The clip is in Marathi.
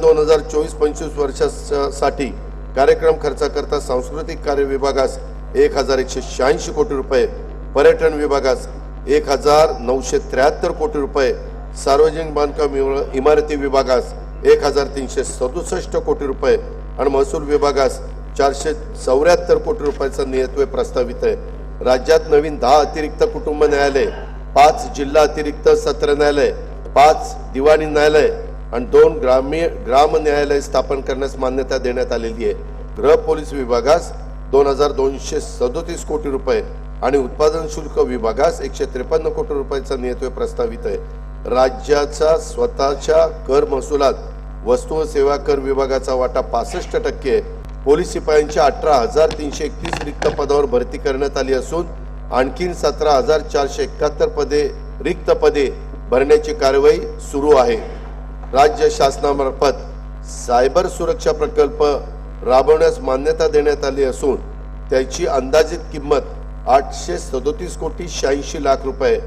सन दोन हजार चोवीस पंचवीस वर्षासाठी कार्यक्रम खर्चाकरता सांस्कृतिक कार्य विभागास एक हजार एकशे शहाऐंशी कोटी रुपये पर्यटन विभागास एक हजार नऊशे त्र्याहत्तर कोटी रुपये सार्वजनिक बांधकाम इमारती विभागास एक हजार तीनशे सदुसष्ट कोटी रुपये आणि महसूल विभागास चारशे चौऱ्याहत्तर कोटी रुपयाचा नियतव्य प्रस्तावित आहे. राज्यात नवीन दहा अतिरिक्त कुटुंब न्यायालय पाच जिल्हा अतिरिक्त सत्र न्यायालय पाच दिवाणी न्यायालय आणि दोन ग्रामीण ग्राम न्यायालय स्थापन करण्यास मान्यता देण्यात आलेली आहे. गृह पोलीस विभागास दोन हजार दोनशे सदोतीस कोटी रुपये आणि उत्पादन शुल्क विभागास एकशे त्रेपन्न कोटी रुपयाचा नियत्व प्रस्तावित आहे. राज्याचा स्वतःच्या कर महसुलात वस्तू व सेवा कर विभागाचा वाटा पासष्ट टक्के पोलीस शिपायांच्या अठरा हजार तीनशे एकतीस रिक्त पदावर भरती करण्यात आली असून आणखीन सतरा हजार चारशे एकाहत्तर पदे रिक्त पदे भरण्याची कारवाई सुरू आहे. राज्य शासनामार्फत सायबर सुरक्षा प्रकल्प राबवण्यास मान्यता देण्यात आली असून त्याची अंदाजित किंमत आठशे सदोतीस कोटी शहाऐंशी लाख रुपये